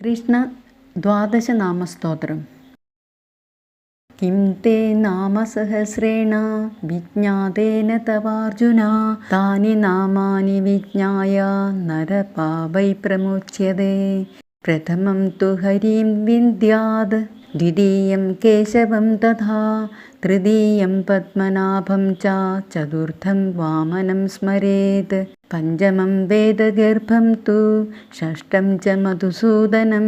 Krishna ദ്വാദശനാമസ്തോത്രം. Kim തേ നാമസഹസ്രേണ വിജ്ഞാതേന തവാർജുന. താനി നാമാനി വിജ്ഞായ നരപാപൈ പ്രമുച്യതേ. പ്രഥമം തു ഹരിം വിന്ദ്യാത് ദ്വിതീയം കേശവം തഥാ തൃതീയം പത്മനാഭം ച ചതുർത്ഥം വാമനം സ്മരേത്. പഞ്ചമം വേദഗർഭം തു ഷഷ്ടം ച മധുസൂദനം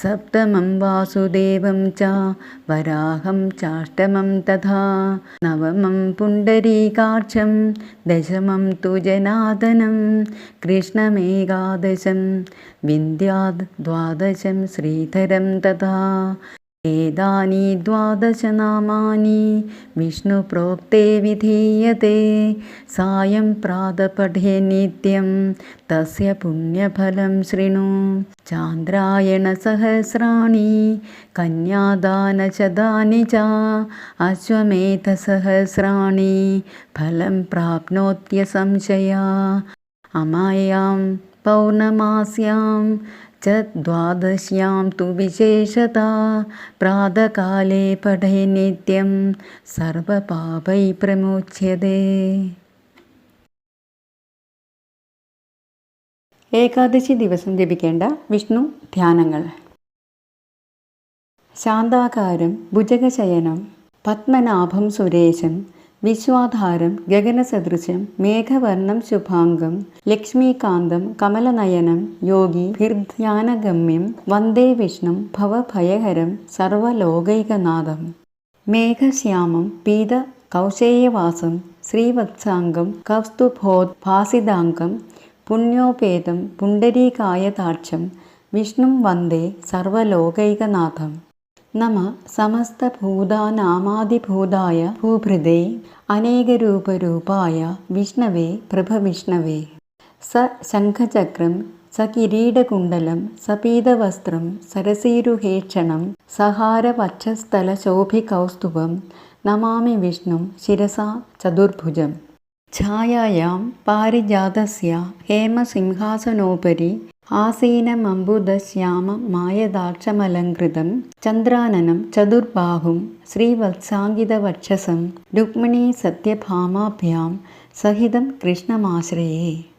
സപ്തമം വാസുദേവം ച വരാഹം ചാഷ്ടമം തഥാ നവമം പുണ്ടരീകാക്ഷം ദശമം തു ജനാദനം കൃഷ്ണമേകാദശം വിന്ദ്യാത് ദ്വാദശം ശ്രീധരം തഥാ. एतानि द्वादशनामानि विष्णुप्रोक्ते विधीयते। सायं प्रातपठे नित्यं तस्य पुण्यफलं शृणु। चान्द्रायणसहस्राणि कन्यादानशतानि च अश्वमेधसहस्राणि फलं प्राप्नोत्यसंशया। अमायां पौर्णमास्यां च द्वादश्यां तु विशेषता प्रातःकाले पठे नित्यं സർവപാപൈ പ്രമുച്യതേ ഏകാദശി ദിവസം ജപിക്കേണ്ട വിഷ്ണു ധ്യാനങ്ങൾ ശാന്താകാരം ഭുജഗശയനം പത്മനാഭം സുരേശം വിശ്വാധാരം ഗഗനസദൃശം മേഘവർണം ശുഭാംഗം ലക്ഷ്മീകാന്തം കമലനയനം യോഗി ഭിർധ്യാനഗമ്യം വന്ദേ വിഷ്ണു ഭവഭയഹരം സർവലോകൈകനാഥം. മേഘശ്യാമം പീത കൗശേയവാസം ശ്രീവത്സാംഗം കൗസ്തുഭോത് ഭാസിതാംഗം പുണ്യോപേതം പുണ്ടരീകായതാക്ഷം വിഷ്ണും വന്ദേ സർവലോകൈകനാഥം. നമ സമസ്തഭൂതാനാമാദിഭൂതായ ഭൂഭൃതേ അനേകരൂപരൂപായ വിഷ്ണവേ പ്രഭവിഷ്ണവേ. സ ശംഖചക്രം സ കിരീടകുണ്ടലം സപീതവസ്ത്രം സരസീരുഹേക്ഷണം സഹാരവക്ഷസ്ഥലശോഭികൗസ്തുഭം നമാമി വിഷ്ണു ശിരസാ ചതുർഭുജം. ഛായായാം പാരിജാതസ്യ ഹേമസിംഹാസനോപരി ആസീനമംബുദശ്യാമമായദാക്ഷമലങ്കൃതം ചന്ദ്രാനനം ചതുർബാഹും ശ്രീവത്സാങ്കിതവക്ഷസം രുക്മിണീ സത്യഭാമാഭ്യാം സഹിതം കൃഷ്ണമാശ്രയേ.